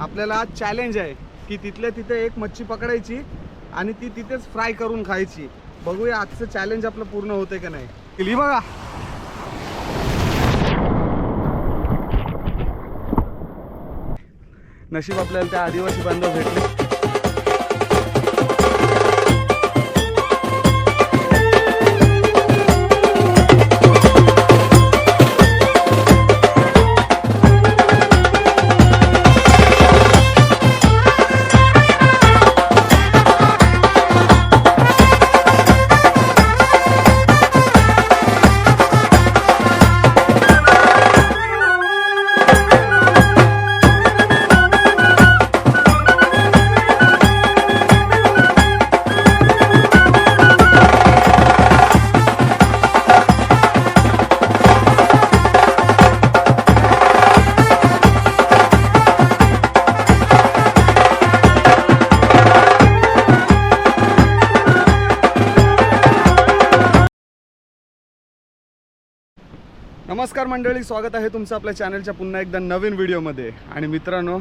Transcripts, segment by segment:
आपल्याला चॅलेंज आहे की तिथल्या तिथे एक मच्छी पकडायची आणि ती तिथेच फ्राय करून खायची. बघूया आजचं चॅलेंज आपलं पूर्ण होतंय का नाही. ही बघा. नशीब आपल्याला त्या आदिवासी बांधव भेटले. नमस्कार मंडळी स्वागत आहे तुमचं आपल्या चॅनलच्या पुन्हा एकदा नवीन व्हिडिओमध्ये. आणि मित्रांनो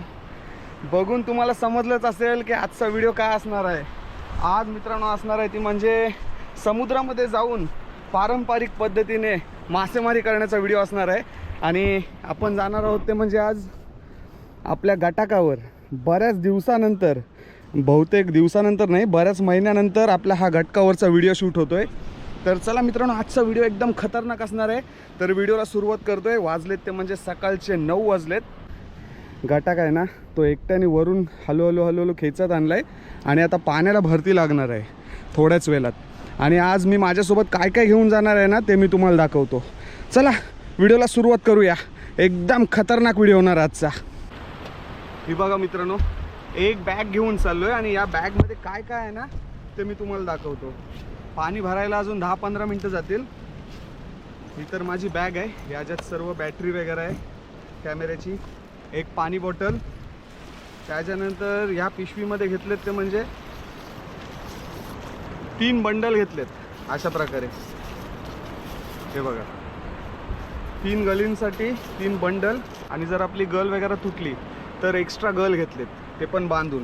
बघून तुम्हाला समजलंच असेल की आजचा व्हिडिओ काय असणार आहे. आज मित्रांनो असणार आहे ती म्हणजे समुद्रामध्ये जाऊन पारंपरिक पद्धतीने मासेमारी करण्याचा व्हिडिओ असणार आहे. आणि आपण जाणार आहोत ते म्हणजे आज आपल्या गटाकावर बऱ्याच दिवसानंतर बहुतेक दिवसानंतर नाही बऱ्याच महिन्यानंतर आपल्या हा घटकावरचा व्हिडिओ शूट होतो आहे तर चला मित्रांनो आजचा व्हिडिओ एकदम खतरनाक असणार आहे. तर व्हिडिओला सुरुवात करतोय. वाजलेत ते म्हणजे सकाळचे नऊ वाजलेत. घटाक आहे ना तो एकट्याने वरून हळूहळू हळूहळू खेचत आणला खेचत आणलाय आणि आता पाण्याला भरती लागणार आहे थोड्याच वेळात. आणि आज मी माझ्यासोबत काय काय घेऊन जाणार आहे ना ते मी तुम्हाला दाखवतो. चला व्हिडिओला सुरुवात करूया. एकदम खतरनाक व्हिडिओ होणार आजचा. ही बघा मित्रांनो एक बॅग घेऊन चाललोय आणि या बॅगमध्ये काय काय आहे ना ते मी तुम्हाला दाखवतो. पाणी भरायला अजून दहा पंधरा मिनटं जातील. ही तर माझी बॅग आहे. याच्यात सर्व बॅटरी वगैरे आहे. कॅमेऱ्याची. एक पाणी बॉटल. त्याच्यानंतर ह्या पिशवीमध्ये घेतलेत ते म्हणजे तीन बंडल घेतलेत. अशा प्रकारे. हे बघा. तीन गलींसाठी तीन बंडल आणि जर आपली गल वगैरे तुटली तर एक्स्ट्रा गल घेतलेत. ते पण बांधून.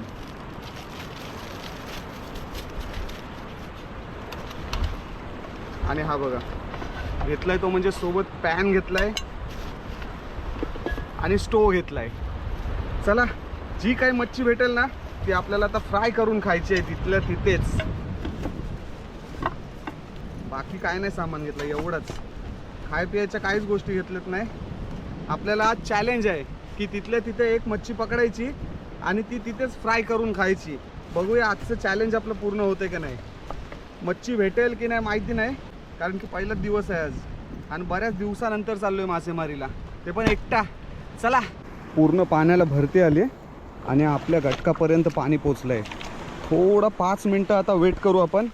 आणि हा बघा. घेतलाय तो म्हणजे सोबत पॅन घेतलाय आणि स्टोव घेतलाय. चला जी काही मच्छी भेटेल ना ती आपल्याला आता फ्राय करून खायची आहे तिथल्या तिथेच. बाकी काय नाही सामान घेतलं एवढंच. खाय पियाच्या काहीच गोष्टी घेतल्यात नाही. आपल्याला आज चॅलेंज आहे की तिथल्या तिथे एक मच्छी पकडायची आणि ती तिथेच फ्राय करून खायची. बघूया आजचं चॅलेंज आपलं पूर्ण होते का नाही. मच्छी भेटेल की नाही माहिती नाही. कारण की पहिलाच दिवस आहे आज. आणि बऱ्याच दिवसानंतर चाललोय मासेमारीला. ते पण एकटा. चला. पूर्ण पाण्याला भरती आली आणि आपल्या घटकापर्यंत पाणी पोचलं आहे थोडं पाच मिनटं आता वेट करू आपण.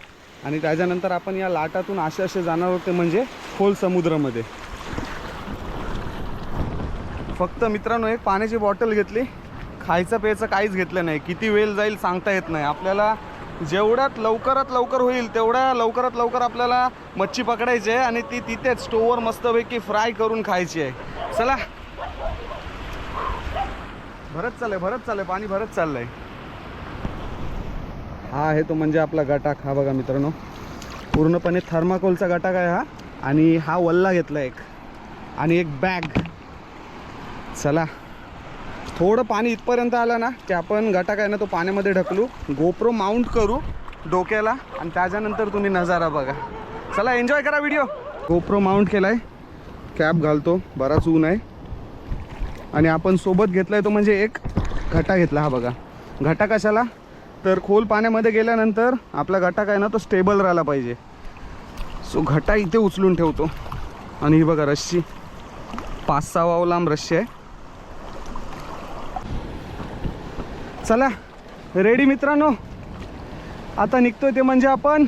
आणि त्याच्यानंतर आपण या लाटातून असे असे जाणार होते म्हणजे खोल समुद्रामध्ये. फक्त मित्रांनो एक पाण्याची बॉटल घेतली. खायचं प्यायचं काहीच घेतलं नाही. किती वेळ जाईल सांगता येत नाही. आपल्याला जेवढ्यात लवकरात लवकर होईल तेवढ्या लवकरात लवकर आपल्याला मच्छी पकडायची आहे आणि ती तिथेच स्टोवर मस्तपैकी फ्राय करून खायची आहे. चला. भरत चाललंय भरत चाललंय पाणी भरत चाललंय. हा आहे तो म्हणजे आपला गटाक हा बघा मित्रांनो. पूर्णपणे थर्माकोलचा गटाक आहे हा? आणि हा वल्ला घेतला एक. आणि एक बॅग चला. थोडं पाणी इथपर्यंत आलं ना की आपण गटाक आहे ना तो पाण्यामध्ये ढकलू. गोप्रो माउंट करू डोक्याला आणि त्याच्यानंतर तुम्ही नजारा बघा. चला एन्जॉय करा व्हिडिओ गोप्रो माउंट केलाय. कॅप घालतो. बराच ऊन आहे. आणि आपण सोबत घेतलाय तो म्हणजे एक घटा घेतला हा बघा. घटा कशाला? तर खोल पाण्यामध्ये गेल्यानंतर आपला घटा काय ना तो स्टेबल राहिला पाहिजे. सो घटा इथे उचलून ठेवतो. आणि ही बघा रश्शी पाच सहा वाव लांब रश्शी आहे. चला रेडी मित्रांनो? आता निघतोय ते म्हणजे आपण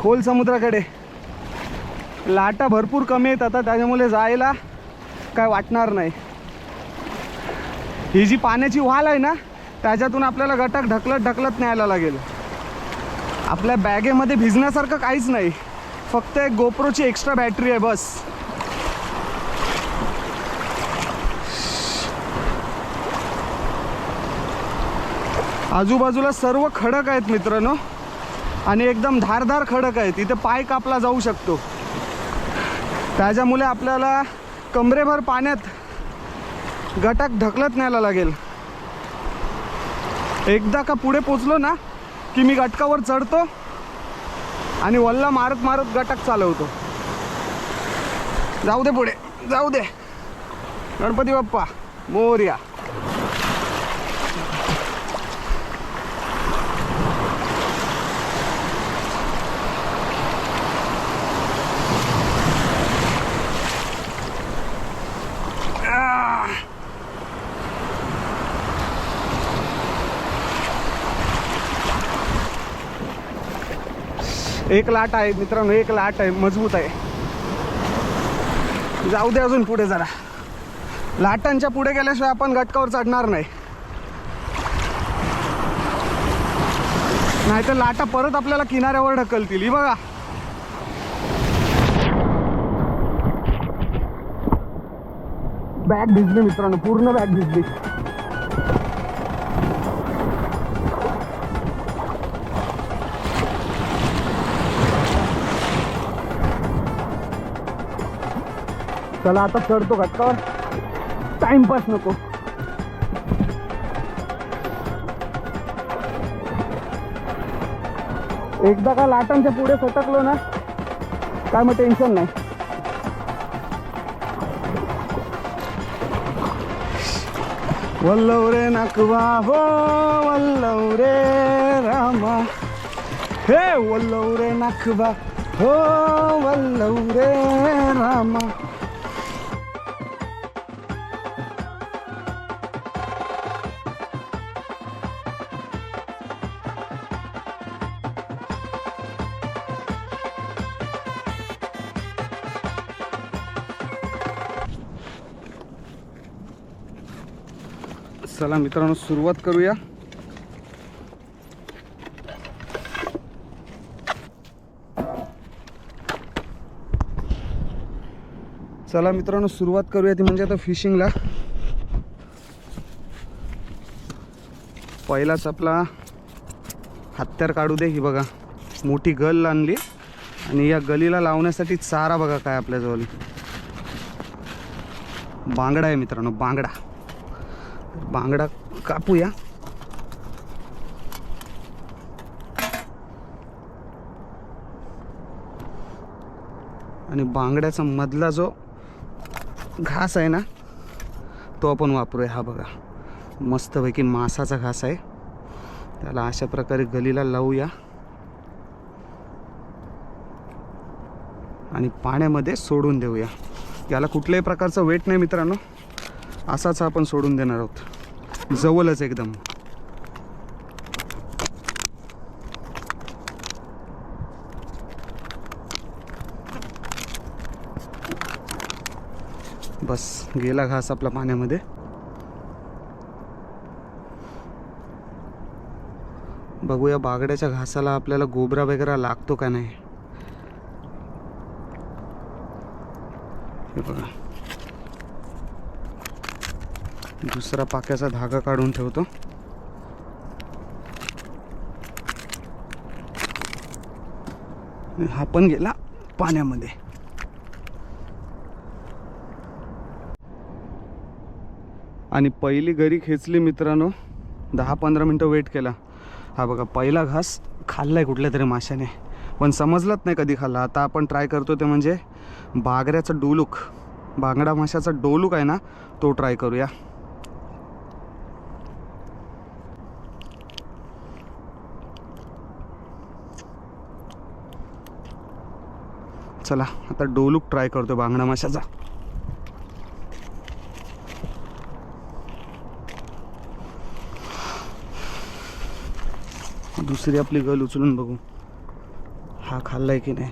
खोल समुद्राकडे. लाटा भरपूर कमी आहेत आता त्याच्यामुळे जायला काय वाटणार नाही. ही जी पाण्याची वाल आहे ना त्याच्यातून आपल्याला गटक ढकलत ढकलत न्यायला लागेल. आपल्या बॅगेमध्ये भिजण्यासारखं काहीच नाही. फक्त एक गोप्रोची एक्स्ट्रा बॅटरी आहे बस. आजूबाजूला सर्व खडक आहेत मित्रांनो. आणि एकदम धारधार खडक आहेत. तिथे पाय कापला जाऊ शकतो. त्याच्यामुळे आपल्याला कमरेभर पाण्यात गटाक ढकलत न्यायला लागेल. एकदा का पुढे पोचलो ना की मी गटकावर चढतो आणि वल्ला मारत मारत गटक चालवतो. जाऊ दे पुढे जाऊ दे. गणपती बाप्पा मोर्या. एक लाट आहे मित्रांनो एक लाट आहे मजबूत आहे. जाऊ दे अजून पुढे जरा. लाटांच्या पुढे गेल्याशिवाय आपण गटकावर चढणार नाही. नाहीतर लाटा परत आपल्याला किनाऱ्यावर ढकलतील. ही बघा. बॅग भिजली मित्रांनो पूर्ण बॅग भिजली. चला आता चढतो घटकावर टाइमपास नको. एकदा का लाटांच्या पुढे सटकलो ना काय मग टेन्शन नाही. वल्लव रे नाकवा हो वल्लव रे रामा. हे वल्लव रे नाकवा हो वल्लव रे रामा. चला मित्रांनो सुरुवात करूया. चला मित्रांनो सुरुवात करूया ती म्हणजे आता फिशिंगला पहिलाच आपला हत्यार काढू दे ही बघा. मोठी गल आणली. आणि या गलीला लावण्यासाठी चारा बघा काय आपल्याजवळ. बांगडा आहे मित्रांनो बांगडा. बांगडा कापूया. आणि बांगड्याचा मधला जो घास आहे ना तो आपण वापरूया. हा बघा मस्तपैकी मासाचा घास आहे. त्याला अशा प्रकारे गलीला लावूया. आणि पाण्यामध्ये सोडून देऊया. याला कुठल्याही प्रकारचं वेट नाही मित्रांनो. असाच आपण सोडून देणार आहोत. जवळच एकदम. बस गेला घास आपला पाण्यामध्ये. बघूया बागड्याच्या घासाला आपल्याला गोबरा वगैरे लागतो का नाही हे बघा दुसरा पाक्याचा धागा काढून ठेवतो. हा पण गेला पाण्यामध्ये. आणि पहिली गरी खेचली मित्रांनो दहा पंधरा मिनटं वेट केला. हा बघा पहिला घास खाल्लाय कुठल्या तरी माशाने. पण समजलंच नाही कधी खाल्ला. आता आपण ट्राय करतो ते म्हणजे बागऱ्याचा डोलूक. बांगडा माशाचा डोलूक आहे ना तो ट्राय करूया. चला आता डोलूक ट्राय करतो बांगडा माशाचा दुसरी आपली गल उचलून बघू. हा खाल्लाय की नाही?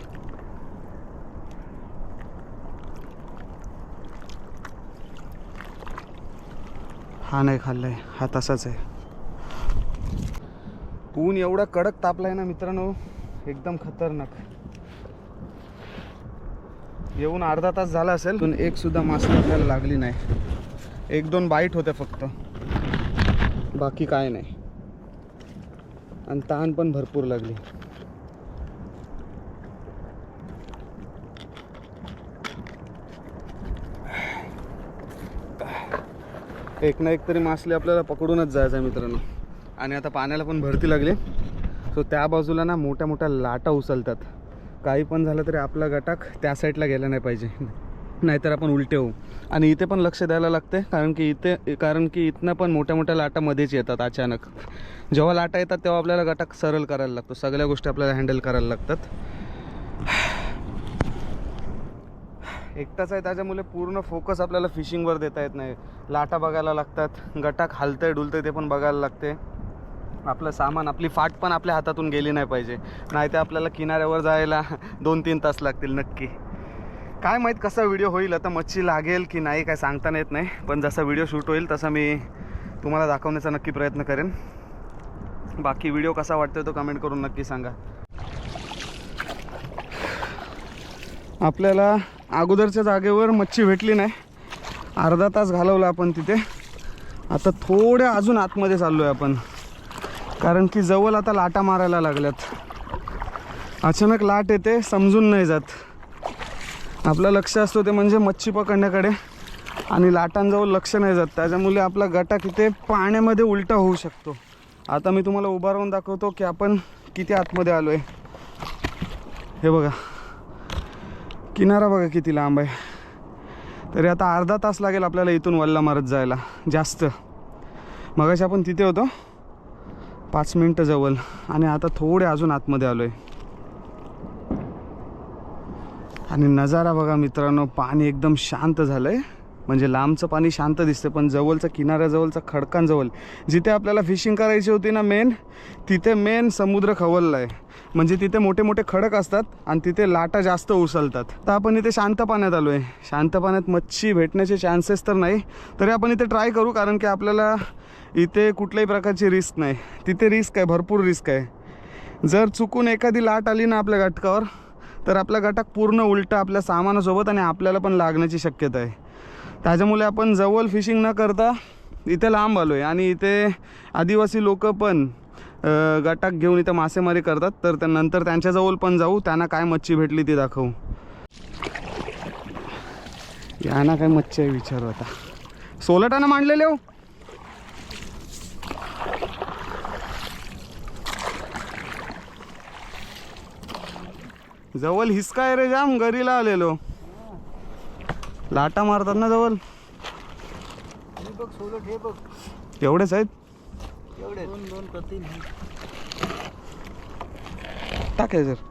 हा नाही खाल्लाय हा तसाच आहे. ऊन एवढा कडक तापलाय ना मित्रांनो एकदम खतरनाक. येऊन अर्धा तास झाला असेल. पण एक सुद्धा मासे आपल्याला लागली नाही. एक दोन बाईट होत्या फक्त. बाकी काय नाही. आणि ताण पण भरपूर लागली. एक ना एक तरी मासले आपल्याला पकडूनच जायचं आहे मित्रांनो. आणि आता पाण्याला पण भरती लागली. सो त्या बाजूला ना मोठ्या मोठ्या लाटा उचलतात. काही पण झालं तरी आपला गटाक त्या साईडला गेला नाही पाहिजे. नाहीतर आपण उलटे होऊ. आणि इथे पण लक्ष द्यायला लागते कारण की इथे कारण की इथनं पण मोठ्या मोठ्या लाटा मध्येच येतात अचानक. जेव्हा लाटा येतात तेव्हा आपल्याला गटाक सरळ करायला लागतो. सगळ्या गोष्टी आपल्याला हँडल करायला लागतात. एकटाच आहे त्याच्यामुळे पूर्ण फोकस आपल्याला फिशिंगवर देता येत नाही. लाटा बघायला लागतात. गटाक हलतंय डुलतंय ते पण बघायला लागते. आपलं सामान आपली फाट पण आपल्या हातातून गेली नाही पाहिजे. नाही तर आपल्याला किनाऱ्यावर जायला दोन तीन तास लागतील नक्की. काय माहीत कसा व्हिडिओ होईल आता मच्छी लागेल की नाही काय सांगता येत नाही. पण जसा व्हिडिओ शूट होईल तसा मी तुम्हाला दाखवण्याचा नक्की प्रयत्न करेन. बाकी व्हिडिओ कसा वाटतोय तो कमेंट करून नक्की सांगा. आपल्याला अगोदरच्या जागेवर मच्छी भेटली नाही. अर्धा तास घालवला आपण तिथे. आता थोड्या अजून आतमध्ये चाललो आहे आपण. कारण की जवळ आता लाटा मारायला लागल्यात. अचानक लाट येते समजून नाही जात. आपलं लक्ष असतो ते म्हणजे मच्छी पकडण्याकडे. आणि लाटांजवळ लक्ष नाही जात. त्याच्यामुळे आपला गटा तिथे पाण्यामध्ये उलटा होऊ शकतो. आता मी तुम्हाला उभा राहून दाखवतो की आपण किती आतमध्ये आलो आहे हे बघा. किनारा बघा किती लांब आहे. तरी आता अर्धा तास लागेल आपल्याला इथून वल्ला मारत जायला. जास्त. मगाशी आपण तिथे होतो. पाच मिनटं जवळ. आणि आता थोडे अजून आतमध्ये आलो आहे आणि नजारा बघा मित्रांनो पाणी एकदम शांत झालं आहे म्हणजे लांबचं पाणी शांत दिसतं पण जवळचं किनाऱ्याजवळचा खडकांजवळ जिथे आपल्याला फिशिंग करायची होती ना मेन तिथे मेन समुद्र खवलला आहे म्हणजे तिथे मोठे मोठे खडक असतात आणि तिथे लाटा जास्त उसळतात. तर आपण इथे शांत पाण्यात आलो आहे शांत पाण्यात मच्छी भेटण्याचे चान्सेस तर नाही तरी आपण इथे ट्राय करू कारण की आपल्याला इथे कुठल्याही प्रकारची रिस्क नाही. तिथे रिस्क आहे भरपूर रिस्क आहे. जर चुकून एखादी लाट आली ना आपल्या गटकावर तर आपला गटाक पूर्ण उलटं आपल्या सामानासोबत आणि आपल्याला पण लागण्याची शक्यता आहे. त्याच्यामुळे आपण जवळ फिशिंग न करता इथे लांब आलो आहे आणि इथे आदिवासी लोक पण गटाक घेऊन इथे मासेमारी करतात. तर त्या- नंतर त्यांच्याजवळ पण जाऊ त्यांना काय मच्छी भेटली ती दाखवू. यांना काय मच्छी आहे विचारू आता. सोलटानं मांडलेले हो. जवळ हिसका आहे रे जाम घरीला आलेलो. लाटा मारतात ना जवळ. एवढेच आहेत? एवढे दोन दोन का तीन टाकाय सर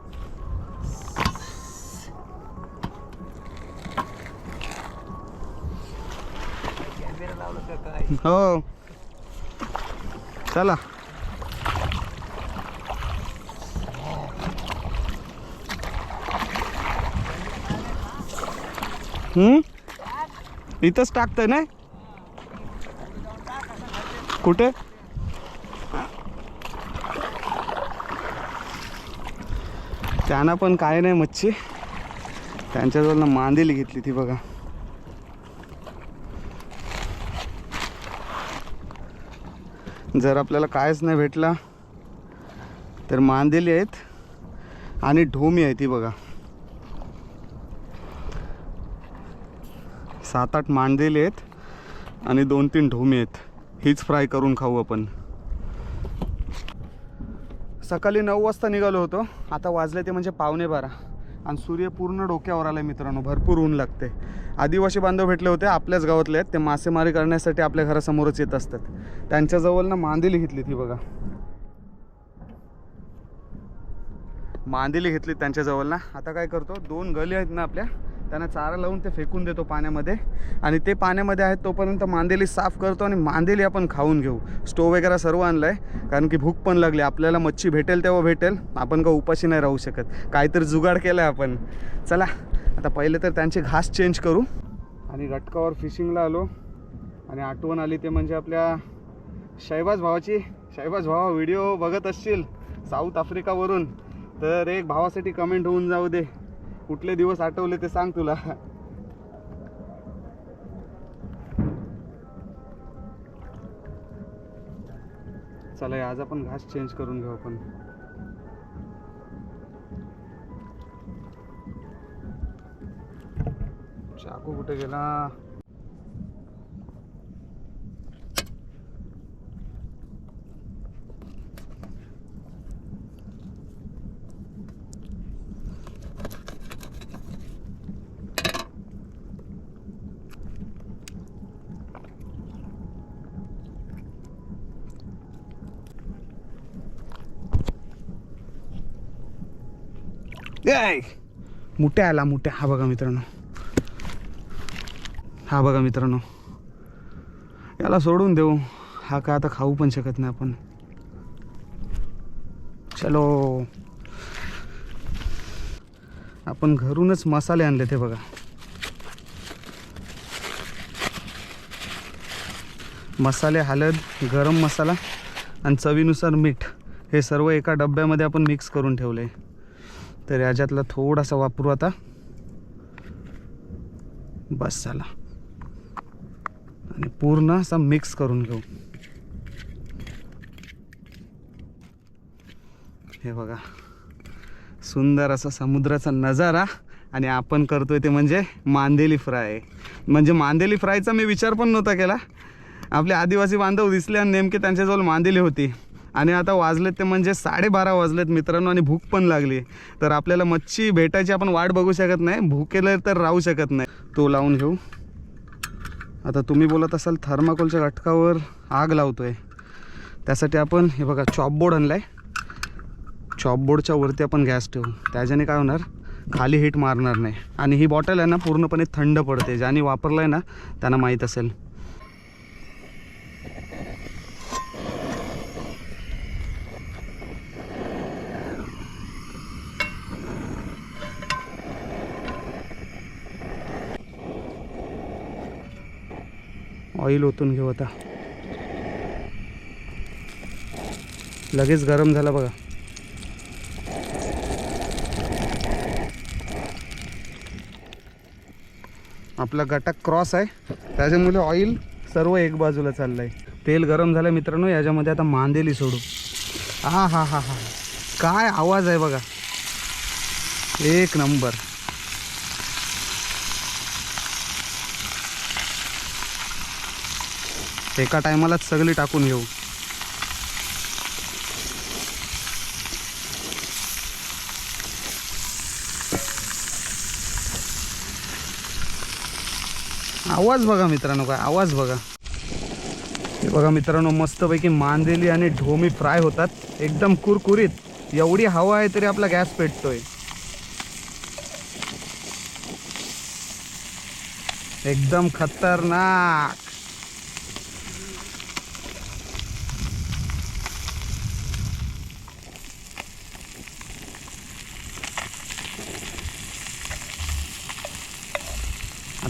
हो. चला. इथंच टाकतंय ना कुठे? त्यांना पण काय नाही मच्छी. त्यांच्याजवळ मांदेली घेतली ती बघा. जर आपल्याला कायच नाही भेटला तर मांदेली आहेत आणि ढोमी आहे ती बघा. सात आठ मांडलेले आहेत आणि दोन तीन ढोमी आहेत. हीच फ्राय करून खाऊ आपण. सकाळी नऊ वाजता निघालो होतो. आता वाजले ते म्हणजे पावणे बारा. आणि सूर्य पूर्ण डोक्यावर आला मित्रांनो. भरपूर ऊन लागते आदिवासी बांधव भेटले होते आपल्याच गावातले आहेत. ते मासेमारी करण्यासाठी आपल्या घरासमोरच येत असतात. त्यांच्याजवळ ना मांदेली घेतली ती बघा. मांदेली घेतली त्यांच्याजवळ ना. आता काय करतो? दोन गली आहेत ना आपल्या. त्यांना चारा लावून ते फेकून देतो पाण्यामध्ये. आणि ते पाण्यामध्ये आहेत तोपर्यंत मांदेली साफ करतो आणि मांदेली आपण खाऊन घेऊ. स्टोव वगैरे सर्व आणलं आहे कारण की भूक पण लागली. आपल्याला मच्छी भेटेल तेव्हा भेटेल. आपण का उपाशी नाही राहू शकत. काहीतरी जुगाड केलं आहे आपण. चला आता पहिले तर त्यांचे घास चेंज करू. आणि गटकावर फिशिंगला आलो. आणि आठवण आली ते म्हणजे आपल्या शैबाज भावाची. शैबाज भावा व्हिडिओ बघत असशील. साऊथ आफ्रिकावरून. तर एक भावासाठी कमेंट होऊन जाऊ दे. कुठले दिवस आठवले ते सांग तुला. चला आज आपण घास चेंज करून घेऊ आपण. चाकू कुठे गेला? ऐ मुठ्या आला मुठ्या. हा बघा मित्रांनो. हा बघा मित्रांनो. याला सोडून देऊ. हा का आता खाऊ पण शकत नाही आपण. चलो. आपण घरूनच मसाले आणले ते बघा. मसाले हलद गरम मसाला आणि चवीनुसार मीठ हे सर्व एका डब्यामध्ये आपण मिक्स करून ठेवले तर याच्यातला थोडासा वापरू आता. बस झाला. आणि पूर्ण असा मिक्स करून घेऊ. हे बघा. सुंदर असा समुद्राचा नजारा आणि आपण करतोय ते म्हणजे मांदेली फ्राय. म्हणजे मांदेली फ्रायचा मी विचार पण नव्हता केला. आपले आदिवासी बांधव दिसले आणि नेमके त्यांच्याजवळ मांदेली होती. आणि आता वाजलेत ते म्हणजे साडेबारा वाजलेत मित्रांनो आणि भूक पण लागली. तर आपल्याला मच्छी भेटायची आपण वाट बघू शकत नाही भूकेलं तर राहू शकत नाही. तो लावून घेऊ. आता तुम्ही बोलत असाल थर्माकोलच्या घटकावर आग लावतोय. त्यासाठी आपण हे बघा चॉपबोर्ड आणला आहे चॉपबोर्डच्या वरती आपण गॅस ठेवू. त्याच्याने काय होणार? खाली हिट मारणार नाही. आणि ही बॉटल आहे ना पूर्णपणे थंड पडते. ज्याने वापरलं आहे ना त्यांना माहीत असेल. ऑइल ओतून घेऊ आता. लगेच गरम झाला बघा. आपला गटा क्रॉस आहे. त्याच्यामुळे ऑइल सर्व एक बाजूला चाललं आहे तेल गरम झालं मित्रांनो याच्यामध्ये आता मांदेली सोडू. हा हा हा हा. काय आवाज आहे बघा. एक नंबर. एका टायमालाच सगळी टाकून घेऊ. आवाज बघा मित्रांनो काय आवाज बघा. हे बघा मित्रांनो मस्तपैकी मांदेली आणि ढोमी फ्राय होतात. एकदम कुरकुरीत. एवढी हवा आहे तरी आपला गॅस पेटतोय. एकदम खतरनाक.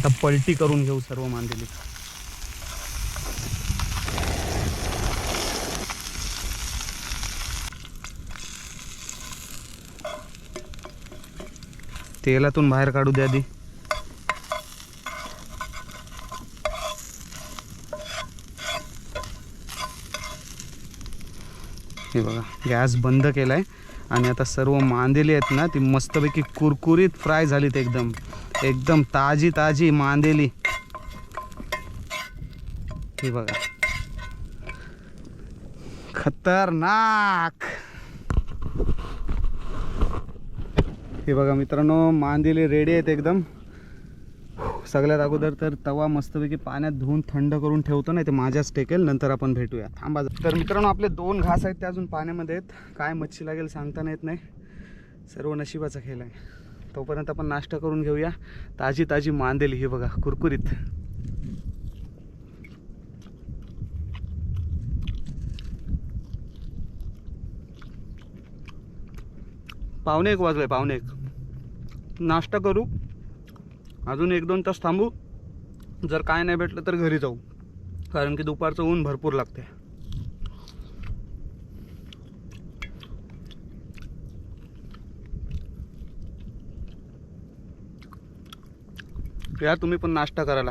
आता पलटी करून घेऊ सर्व मांदेली. तेलातून बाहेर काढू द्या आधी. हे बघा गॅस बंद केलाय. आणि आता सर्व मांदेली आहेत ना ती मस्तपैकी कुरकुरीत फ्राय झालीत एकदम. एकदम ताजी ताजी मांदेली. हे बघा. खतरनाक. हे बघा मित्रांनो मांदेली रेडी आहेत एकदम. सगळ्यात अगोदर तर तवा मस्तपैकी पाण्यात धुवून थंड करून ठेवतो नाही ते माझ्याच टेकेल. नंतर आपण भेटूया. थांबा तर मित्रांनो आपले दोन घास आहेत ते अजून पाण्यामध्ये आहेत. काय मच्छी लागेल सांगता येत नाही. सर्व नशिबाचा खेळ आहे. तोपर्यंत आपण नाश्ता करून घेऊया. ताजी ताजी मांदेली ही बघा कुरकुरीत. पावणे एक वाजले पावणे एक. नाश्ता करू. अजून एक दोन तास थांबू. जर काय नाही भेटलं तर घरी जाऊ. कारण की दुपारचं ऊन भरपूर लागते या तुम्ही पण नाश्ता करायला.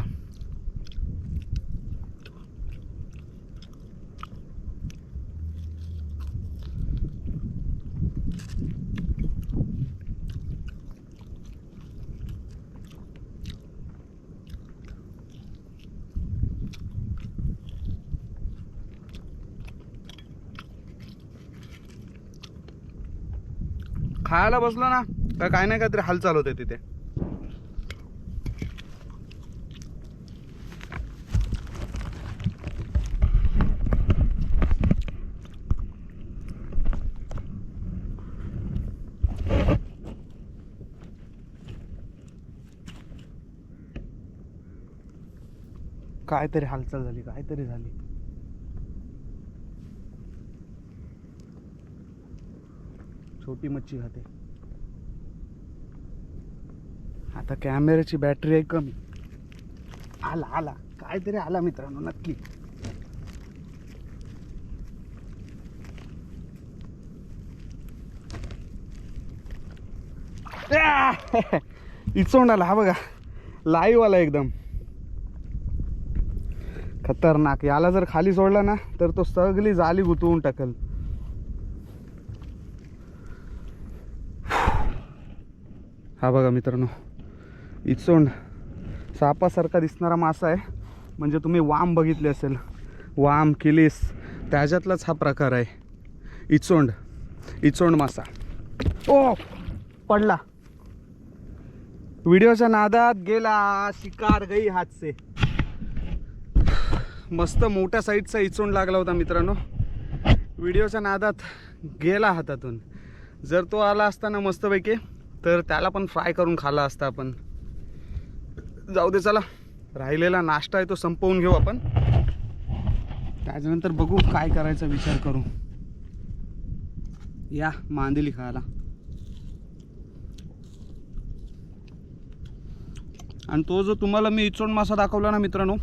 खायला बसलो ना काय नाही काहीतरी हाल होते तिथे. काहीतरी हालचाल झाली काहीतरी झाली. छोटी मच्छी खाते. आता कॅमेऱ्याची बॅटरी आहे कमी. आला आला. काहीतरी आला मित्रांनो नक्की. आह! इचोंड आला हा बघा. लाईव्ह आला एकदम. खतरनाक. याला जर खाली सोडला ना तर तो सगळी जाली गुतवून टाकल. हा बघा मित्रांनो इचोंड सापासारखा दिसणारा मासा आहे. म्हणजे तुम्ही वाम बघितले असेल. वाम किलीस त्याच्यातलाच हा प्रकार आहे. इचोंड इचोंड मासा. ओ पडला. व्हिडिओच्या नादात गेला शिकार गई हातसे. मस्त मोठ्या साईजचा इचून लागला होता मित्रांनो. व्हिडिओच्या नादात गेला हातातून. जर तो आला असता ना मस्तपैकी तर त्याला पण फ्राय करून खाल्ला असता आपण. जाऊ दे चला. राहिलेला नाश्ता आहे तो संपवून घेऊ आपण. त्याच्यानंतर बघू काय करायचा विचार करू. या मांदेली खायला. आणि तो जो तुम्हाला मी इचोण मासा दाखवला ना मित्रांनो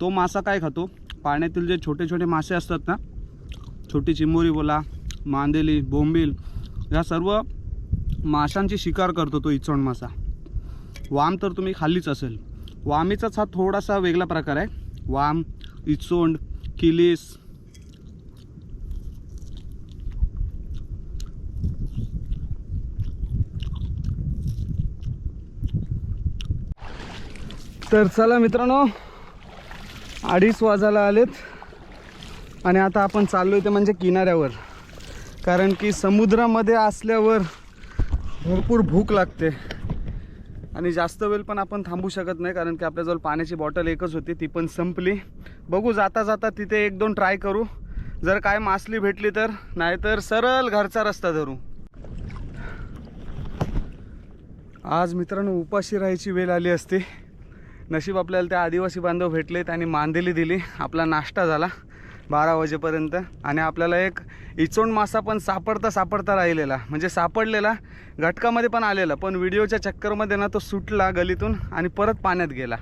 तो मासा काय खातो? पाण्यातील जे छोटे छोटे मासे असतात ना छोटी चिंबोरी बोला मांदेली बोंबील या सर्व माशांची शिकार करतो तो इचोण मासा. वाम तर तुम्ही खाल्लीच असेल. वामीचाच हा थोडासा वेगळा प्रकार आहे. वाम इचोंड किलीस तर चला मित्रांनो अडीच वाजायला आलेत. आणि आता आपण चाललो आहे ते म्हणजे किनाऱ्यावर. कारण की समुद्रामध्ये असल्यावर भरपूर भूक लागते. आणि जास्त वेळ पण आपण थांबू शकत नाही कारण की आपल्याजवळ पाण्याची बॉटल एकच होती ती पण संपली. बघू जाता जाता तिथे एक दोन ट्राय करू. जर काय मासली भेटली तर नाहीतर सरळ घरचा रस्ता धरू. आज मित्रांनो उपाशी राहायची वेळ आली असती. नशीब आपल्याला त्या आदिवासी बांधव भेटलेत आणि मांदेली दिली. आपला नाश्ता झाला बारा वाजेपर्यंत. आणि आपल्याला एक इचोंड मासा पण सापडता सापडता राहिलेला. म्हणजे सापडलेला घटकामध्ये पण आलेला. पण व्हिडिओच्या चक्करमध्ये ना तो सुटला गलीतून आणि परत पाण्यात गेला.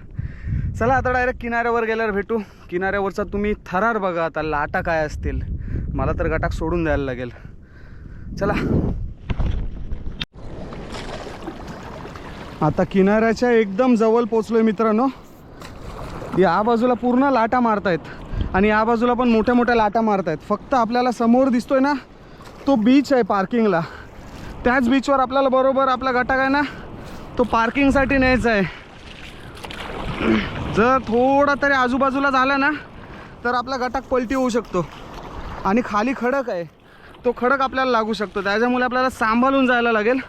चला आता डायरेक्ट किनाऱ्यावर गेल्यावर भेटू. किनाऱ्यावरचा तुम्ही थरार बघा आता लाटा काय असतील. मला तर गटाक सोडून द्यायला लागेल. चला. आता किनाऱ्याच्या एकदम जवळ पोचलोय मित्रांनो. या बाजूला पूर्ण लाटा मारतायत. आणि या बाजूला पण मोठ्या मोठ्या लाटा मारतायत. फक्त आपल्याला समोर दिसतोय ना तो बीच आहे पार्किंगला त्याच बीचवर आपल्याला बरोबर आपला गटाक आहे ना तो पार्किंगसाठी न्यायचा आहे. जर थोडा तरी आजूबाजूला झाला ना तर आपला गटाक पलटी होऊ शकतो. आणि खाली खडक आहे. तो खडक आपल्याला लागू शकतो. त्याच्यामुळे आपल्याला सांभाळून जायला लागेल.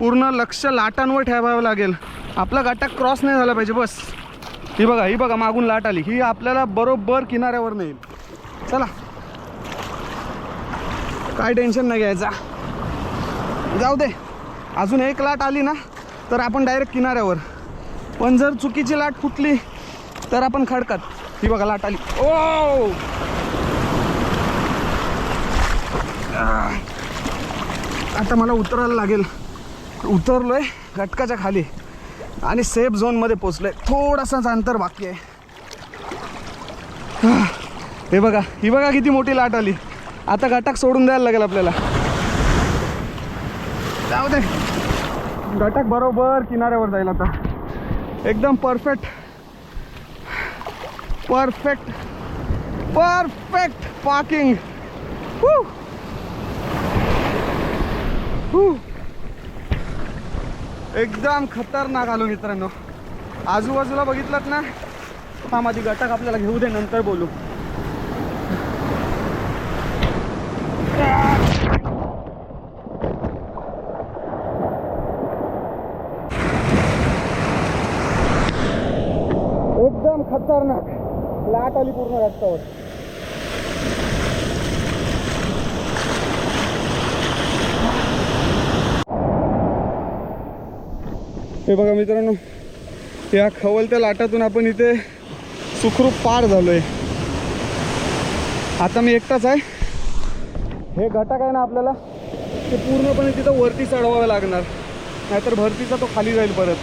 पूर्ण लक्ष लाटांवर ठेवावं लागेल. आपला गाटा क्रॉस नाही झाला पाहिजे बस. ही बघा ही बघा मागून लाट आली. ही आपल्याला बरोबर किनाऱ्यावर नेईल. चला. काय टेन्शन नाही घ्यायचा. जाऊ दे. अजून एक लाट आली ना तर आपण डायरेक्ट किनाऱ्यावर. पण जर चुकीची लाट फुटली तर आपण खडकात. ही बघा लाट आली. ओ! आता मला उतरायला लागेल. उतरलोय घटकाच्या खाली आणि सेफ झोनमध्ये पोचलोय थोडासाच अंतर बाकी आहे. हे बघा ही बघा किती मोठी लाट आली. आता घटक सोडून द्यायला लागेल आपल्याला. जाऊ दे. घटक बरोबर किनाऱ्यावर जाईल आता. एकदम परफेक्ट परफेक्ट परफेक्ट पार्किंग एकदम खतरनाक आलो मित्रांनो. आजूबाजूला बघितलात ना? हा माझी गटक आपल्याला घेऊ दे नंतर बोलू. एकदम खतरनाक. लाट आली पूर्ण रस्त्यावर. हे बघा मित्रांनो या खवलत्या लाटातून आपण इथे सुखरूप पार झालोय. आता मी एकटाच आहे. हे घटक आहे ना आपल्याला ते पूर्णपणे तिथं वरती चढवावं लागणार. नाहीतर भरतीचा तो खाली जाईल परत.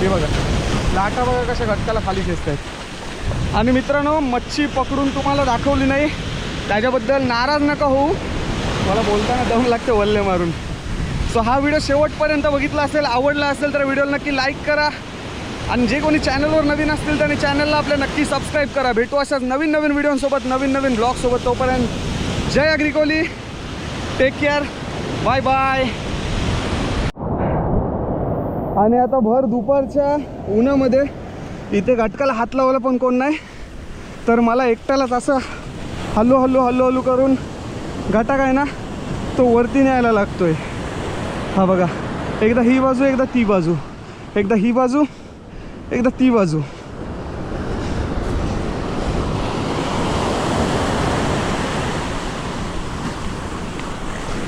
हे बघा लाटा बघा कशा घटकाला खाली खेचत आहेत आणि मित्रांनो मच्छी पकडून तुम्हाला दाखवली नाही. त्याच्याबद्दल नाराज नका होऊ. मला बोलताना दम लागते वल्ले मारून. सो हा व्हिडिओ शेवटपर्यंत बघितला असेल आवडला असेल तर व्हिडिओला नक्की लाईक करा. आणि जे कोणी चॅनलवर नवीन असतील त्यांनी चॅनलला आपल्या नक्की सबस्क्राईब करा. भेटू अशाच नवीन नवीन व्हिडिओसोबत नवीन नवीन ब्लॉगसोबत तोपर्यंत जय अग्रिकोली टेक केअर बाय बाय आणि आता भर दुपारच्या उन्हामध्ये इथे घटकाला हात लावायला पण कोण नाही. तर मला एकट्यालाच असं हल्लू हल्लू हल्लू हल्लू करून घटक आहे ना तो वरती न्यायला लागतोय. हा बघा. एकदा ही बाजू एकदा ती बाजू. एकदा ही बाजू एकदा ती बाजू.